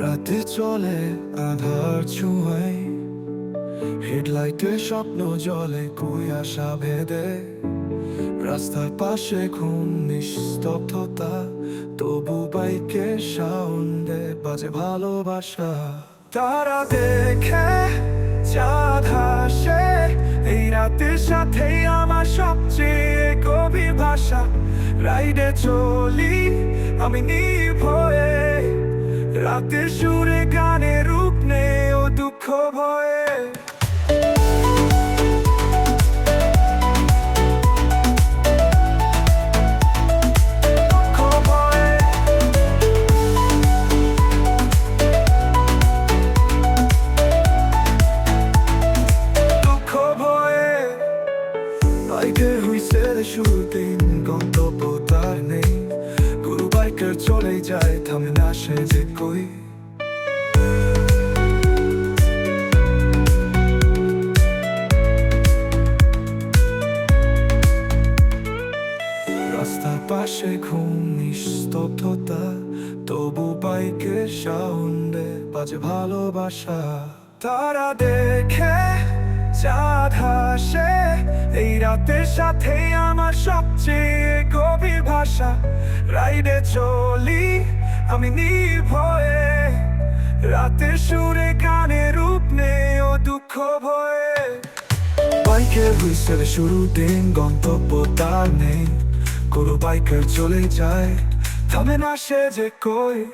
রাতে চলে আধার ছুঁয়াই হেডলাইটে স্বপ্ন জলে কই আশা ভেদে। রাস্তার পাশে ঘুম নিস্তব্ধতা, তবু বাইকে সাউন্ডে বাজে ভালোবাসা। তারা দেখে চাঁদ এই রাতের সাথেই আমার সবচেয়ে গভীর ভাষা। রাইডে চলি, আমি নির্ভয়ে রাতের সুরে গানে রূপ নেই ও দুঃখ ভয়ে। দুঃখ ভয়ে। দুঃখ ভয়ে। বাইকে হুইসে শুরুদিন গন্তব্য তার নেই গুরু বাইকার চলে যায়, থামে না সে যে কই। রাস্তার পাশে ঘুম, নিস্তব্ধতা, তবু বাইকে সাউন্ডে বাজে ভালোবাসা। তারা দেখে, চাঁদ হাসে, এই রাতের সাথে আমার সবচেয়ে গভীর ভাষা। রাইডে চলি, আমি নির্ভয়ে। রাতে সুরে কানে রূপ নেই ও দুঃখ ভয়ে। বাইকের হুইসেল শুরু দিন গন্তব্য তার নেই। কোনো বাইকার চলে যায়, থামে না সে যে কই।